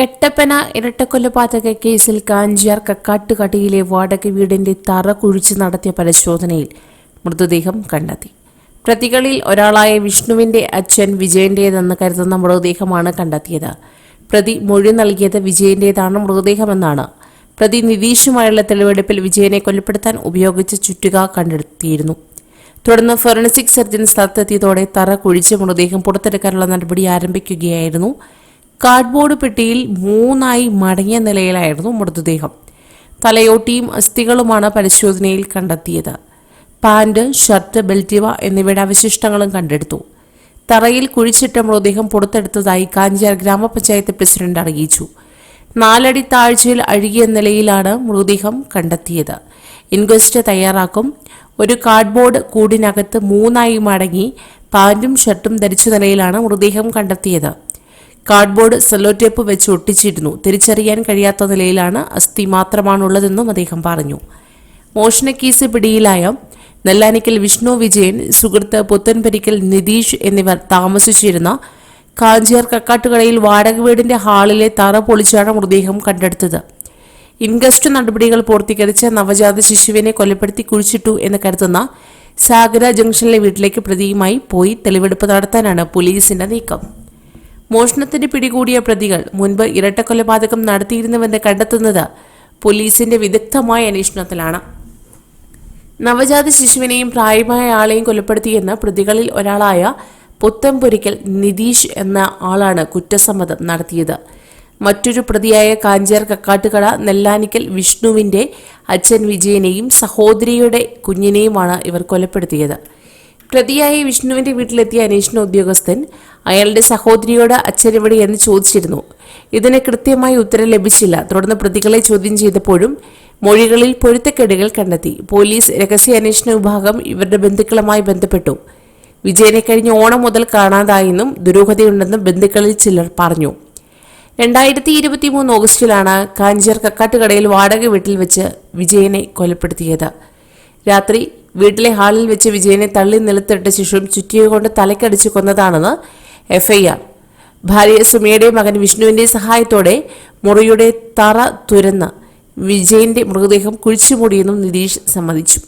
കെട്ടപ്പന ഇരട്ടക്കൊലപാതക കേസിൽ കാഞ്ചിയാർ കക്കാട്ടുകടിയിലെ വാടക വീടിന്റെ തറ കുഴിച്ച് നടത്തിയ പരിശോധനയിൽ മൃതദേഹം കണ്ടെത്തി. പ്രതികളിൽ ഒരാളായ വിഷ്ണുവിന്റെ അച്ഛൻ വിജയന്റേതെന്ന് കരുതുന്ന മൃതദേഹമാണ് കണ്ടെത്തിയത്. പ്രതി മൊഴി നൽകിയത് വിജയന്റേതാണ് മൃതദേഹമെന്നാണ്. പ്രതി നിതീഷുമായുള്ള തെളിവെടുപ്പിൽ വിജയനെ കൊലപ്പെടുത്താൻ ഉപയോഗിച്ച ചുറ്റുക കണ്ടെത്തിയിരുന്നു. തുടർന്ന് ഫോറൻസിക് സർജൻ സ്ഥലത്തെത്തിയതോടെ തറ കുഴിച്ച് മൃതദേഹം പുറത്തെടുക്കാനുള്ള നടപടി ആരംഭിക്കുകയായിരുന്നു. കാർഡ്ബോർഡ് പെട്ടിയിൽ മൂന്നായി മടങ്ങിയ നിലയിലായിരുന്നു മൃതദേഹം. തലയോട്ടിയും അസ്ഥികളുമാണ് പരിശോധനയിൽ കണ്ടെത്തിയത്. പാന്റ് ഷർട്ട് ബെൽറ്റിവ എന്നിവയുടെ അവശിഷ്ടങ്ങളും കണ്ടെടുത്തു. തറയിൽ കുഴിച്ചിട്ട മൃതദേഹം പുറത്തെടുത്തതായി കാഞ്ചിയാർ ഗ്രാമപഞ്ചായത്ത് പ്രസിഡന്റ് അറിയിച്ചു. നാലടി താഴ്ചയിൽ അഴുകിയ നിലയിലാണ് മൃതദേഹം കണ്ടെത്തിയത്. ഇൻക്വസ്റ്റ് തയ്യാറാക്കും. ഒരു കാർഡ്ബോർഡ് കൂടിനകത്ത് മൂന്നായി മടങ്ങി പാന്റും ഷർട്ടും ധരിച്ച നിലയിലാണ് മൃതദേഹം കണ്ടെത്തിയത്. കാർഡ്ബോർഡ് സെല്ലോ ടേപ്പ് വെച്ച് ഒട്ടിച്ചിരുന്നു. തിരിച്ചറിയാൻ കഴിയാത്ത നിലയിലാണ് അസ്ഥി മാത്രമാണുള്ളതെന്നും അദ്ദേഹം പറഞ്ഞു. മോഷണക്കേസ് പിടിയിലായ നെല്ലാനിക്കൽ വിഷ്ണു വിജയൻ സുഹൃത്ത് പുത്തൻപരിക്കൽ നിതീഷ് എന്നിവർ താമസിച്ചിരുന്ന കാഞ്ചിയാർ കക്കാട്ടുകടയിൽ വാടക വീടിന്റെ ഹാളിലെ തറ പൊളിച്ചാണ് മൃതദേഹം കണ്ടെടുത്തത്. ഇൻകസ്റ്റ് നടപടികൾ പൂർത്തീകരിച്ച് നവജാത ശിശുവിനെ കൊലപ്പെടുത്തി കുഴിച്ചിട്ടു എന്ന് കരുതുന്ന സാഗര ജംഗ്ഷനിലെ വീട്ടിലേക്ക് പ്രതിയുമായി പോയി തെളിവെടുപ്പ് നടത്താനാണ് പോലീസിന്റെ നീക്കം. മോഷണത്തിന് പിടികൂടിയ പ്രതികൾ മുൻപ് ഇരട്ടക്കൊലപാതകം നടത്തിയിരുന്നുവെന്ന് കണ്ടെത്തുന്നത് പോലീസിന്റെ വിദഗ്ധമായ അന്വേഷണത്തിലാണ്. നവജാത ശിശുവിനെയും പ്രായമായ ആളെയും കൊലപ്പെടുത്തിയെന്ന് പ്രതികളിൽ ഒരാളായ പുത്തംപൊരിക്കൽ നിതീഷ് എന്ന ആളാണ് കുറ്റസമ്മതം നടത്തിയത്. മറ്റൊരു പ്രതിയായ കാഞ്ചേർ കക്കാട്ടുകട നെല്ലാനിക്കൽ വിഷ്ണുവിന്റെ അച്ഛൻ വിജയനെയും സഹോദരിയുടെ കുഞ്ഞിനെയുമാണ് ഇവർ കൊലപ്പെടുത്തിയത്. പ്രതിയായ വിഷ്ണുവിന്റെ വീട്ടിലെത്തിയ അന്വേഷണ ഉദ്യോഗസ്ഥൻ അയാളുടെ സഹോദരിയോട് അച്ഛനെവിടെ എന്ന് ചോദിച്ചിരുന്നു. ഇതിന് കൃത്യമായി ഉത്തരം ലഭിച്ചില്ല. തുടർന്ന് പ്രതികളെ ചോദ്യം ചെയ്തപ്പോഴും മൊഴികളിൽ പൊരുത്തക്കേടുകൾ കണ്ടെത്തി. പോലീസ് രഹസ്യാന്വേഷണ വിഭാഗം ഇവരുടെ ബന്ധുക്കളുമായി ബന്ധപ്പെട്ടു. വിജയനെ കഴിഞ്ഞ ഓണം മുതൽ കാണാതായെന്നും ദുരൂഹതയുണ്ടെന്നും ബന്ധുക്കളിൽ ചിലർ പറഞ്ഞു. രണ്ടായിരത്തി ഇരുപത്തി മൂന്ന് ഓഗസ്റ്റിലാണ് കാഞ്ചർ കക്കാട്ടുകടയിൽ വാടക വീട്ടിൽ വെച്ച് വിജയനെ കൊലപ്പെടുത്തിയത്. രാത്രി വീട്ടിലെ ഹാളിൽ വെച്ച് വിജയനെ തള്ളി നിലത്തിട്ട ശേഷം ചുറ്റിയുകൊണ്ട് തലക്കടിച്ചു കൊന്നതാണെന്ന് എഫ്ഐആർ. ഭാര്യ സുമിയുടെ മകൻ വിഷ്ണുവിന്റെ സഹായത്തോടെ മുറിയുടെ തറ തുരന്ന് വിജയന്റെ മൃതദേഹം കുഴിച്ചുമൂടിയെന്നും നിതീഷ് സമ്മതിച്ചു.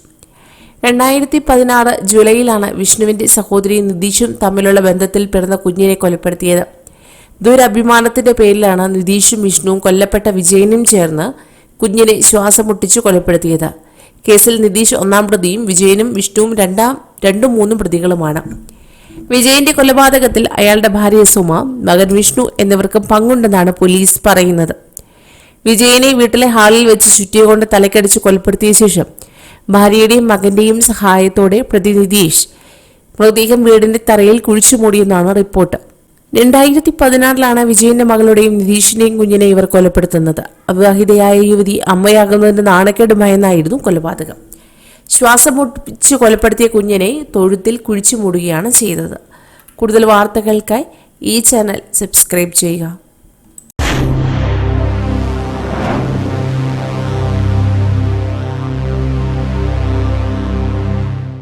രണ്ടായിരത്തി പതിനാറ് ജൂലൈയിലാണ് വിഷ്ണുവിന്റെ സഹോദരി നിതീഷും തമ്മിലുള്ള ബന്ധത്തിൽ പിറന്ന കുഞ്ഞിനെ കൊലപ്പെടുത്തിയത്. ദുരഭിമാനത്തിന്റെ പേരിലാണ് നിതീഷും വിഷ്ണുവും കൊല്ലപ്പെട്ട വിജയനും ചേർന്ന് കുഞ്ഞിനെ ശ്വാസം മുട്ടിച്ചു കൊലപ്പെടുത്തിയത്. കേസിൽ നിതീഷ് ഒന്നാം പ്രതിയും വിജയനും വിഷ്ണുവും രണ്ടാം രണ്ടും മൂന്നും പ്രതികളുമാണ്. വിജയന്റെ കൊലപാതകത്തിൽ അയാളുടെ ഭാര്യ സുമ മകൻ വിഷ്ണു എന്നിവർക്ക് പങ്കുണ്ടെന്നാണ് പോലീസ് പറയുന്നത്. വിജയനെ വീട്ടിലെ ഹാളിൽ വെച്ച് ചുറ്റിയുകൊണ്ട് തലക്കടിച്ച് കൊലപ്പെടുത്തിയ ശേഷം ഭാര്യയുടെയും മകന്റെയും സഹായത്തോടെ പ്രതി നിതീഷ് മൃതദേഹം വീടിന്റെ തറയിൽ കുഴിച്ചു മൂടിയെന്നാണ് റിപ്പോർട്ട്. രണ്ടായിരത്തി പതിനാറിലാണ് വിജയന്റെ മകളുടെയും നിതീഷിന്റെയും കുഞ്ഞിനെ ഇവർ കൊലപ്പെടുത്തുന്നത്. അവിവാഹിതയായ യുവതി അമ്മയാകുന്നതിന്റെ നാണക്കേട് ഭയന്നായിരുന്നു കൊലപാതകം. ശ്വാസം മുട്ടിച്ച് കൊലപ്പെടുത്തിയ കുഞ്ഞിനെ തൊഴുത്തിൽ കുഴിച്ചു മൂടുകയാണ് ചെയ്തത്. കൂടുതൽ വാർത്തകൾക്കായി ഈ ചാനൽ സബ്സ്ക്രൈബ് ചെയ്യുക.